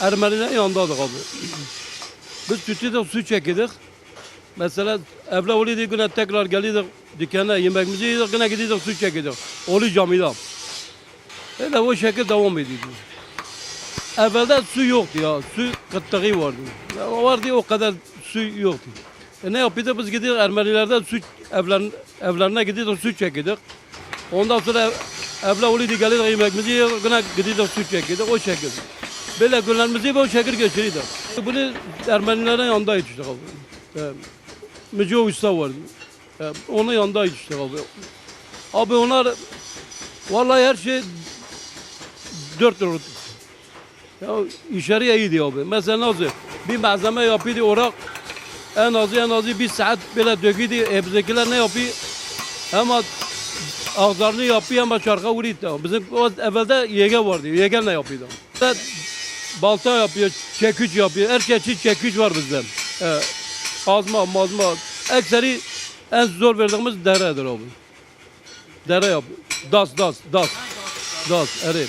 Ermenilerin yanındaydık abi. Biz tütüydük, su çekiyorduk. Mesela evle oluyorduk, yine tekrar geliyorduk dükkana yemeğimizi yedik, yine gidiyorduk su çekiyorduk. Olu camide. Öyle o şekilde devam ediyordu. Evvelde su yoktu ya, su kıtlığı vardı. Ya vardı o kadar su yoktu. E ne yapıyorduk biz gidiyorduk Ermenilerden su evlen, evlerine gidiyorduk su çekiyorduk. Ondan sonra ev, evle oluydu geliyorduk yemeğimizi yiyorduk, yine gidiyorduk su çekiyorduk o şekilde. Böyle günlerimizi bu şekil geçiriyorduk. Bunu Ermenilerin yanında yetiştik abi. E, Müce Usta vardı. E, onun yanında yetiştik abi. Abi onlar vallahi her şey dört dört. Ya işleri iyiydi abi. Mesela nasıl bir malzeme yapıyordu orak en azı en azı bir saat böyle döküyordu. E ne yapıyor? Ama ağızlarını yapıyor ama çarka vuruyor. Bizim o evvelde yege vardı. Yege ne yapıyordu? Balta yapıyor, çekiç yapıyor. Her çeşit çekiç var bizde. Ee, azma, mazma. Ekseri en zor verdiğimiz deredir abi. Dere yapıyor. Das, das, das. Das, erim.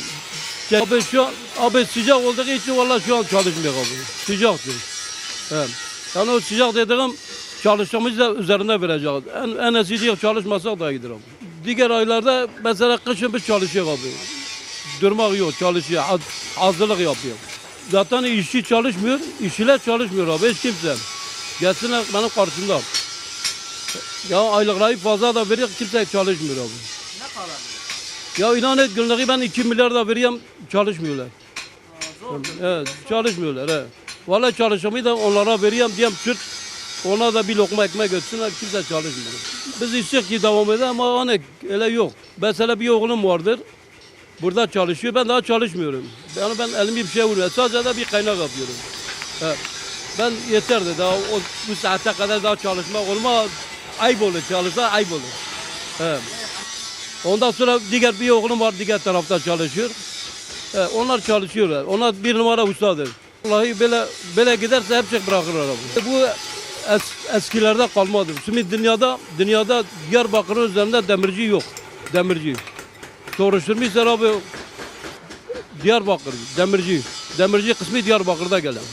Abi şu an, abi sıcak olduğu için vallahi şu an çalışmıyor abi. Sıcaktır. Evet. Yani o sıcak dediğim çalışmamızı da üzerine vereceğiz. En, en diye çalışmasak da gider abi. Diğer aylarda mesela kışın biz çalışıyor abi. Durmak yok, çalışıyor. Az, hazırlık yapıyor. Zaten işçi çalışmıyor, işçiler çalışmıyor abi. Hiç kimse. Gelsinler benim karşımda. Ya aylıkları fazla da veriyor, kimse çalışmıyor abi. Ne kadar? Ya inan et günlüğü ben 2 milyar da veriyorum, çalışmıyorlar. Zor. Evet, çalışmıyorlar. Evet. Vallahi çalışmayı da onlara veriyorum diyeyim Türk. Ona da bir lokma ekmek götürsünler, kimse çalışmıyor. Biz istiyoruz ki devam edelim ama hani öyle yok. Mesela bir oğlum vardır, burada çalışıyor, ben daha çalışmıyorum. Yani ben elimi bir şey vuruyor, sadece de bir kaynak yapıyorum. Ben yeterdi daha o, bu saate kadar daha çalışmak olmaz. Ayıp olur, çalışsa ayıp olur. Ondan sonra diğer bir oğlum var diğer tarafta çalışıyor. Onlar çalışıyorlar. Onlar bir numara ustadır. Vallahi böyle böyle giderse hepsi bırakırlar abi. Bu es, eskilerde kalmadır. Şimdi dünyada dünyada Diyarbakır'ın üzerinde demirci yok. Demirci. Soruşturmuşlar abi Diyarbakır demirci. Demirci kısmı Diyarbakır'da gelen.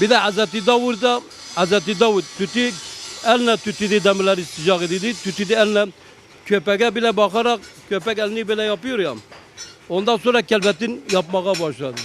Bir de Hazreti Davud'da Hazreti Davud tütü eline tütüdü demirleri sıcak edildi. Tütüdü eline köpeğe bile bakarak köpek elini bile yapıyor ya. Ondan sonra kelbetin yapmaya başladı.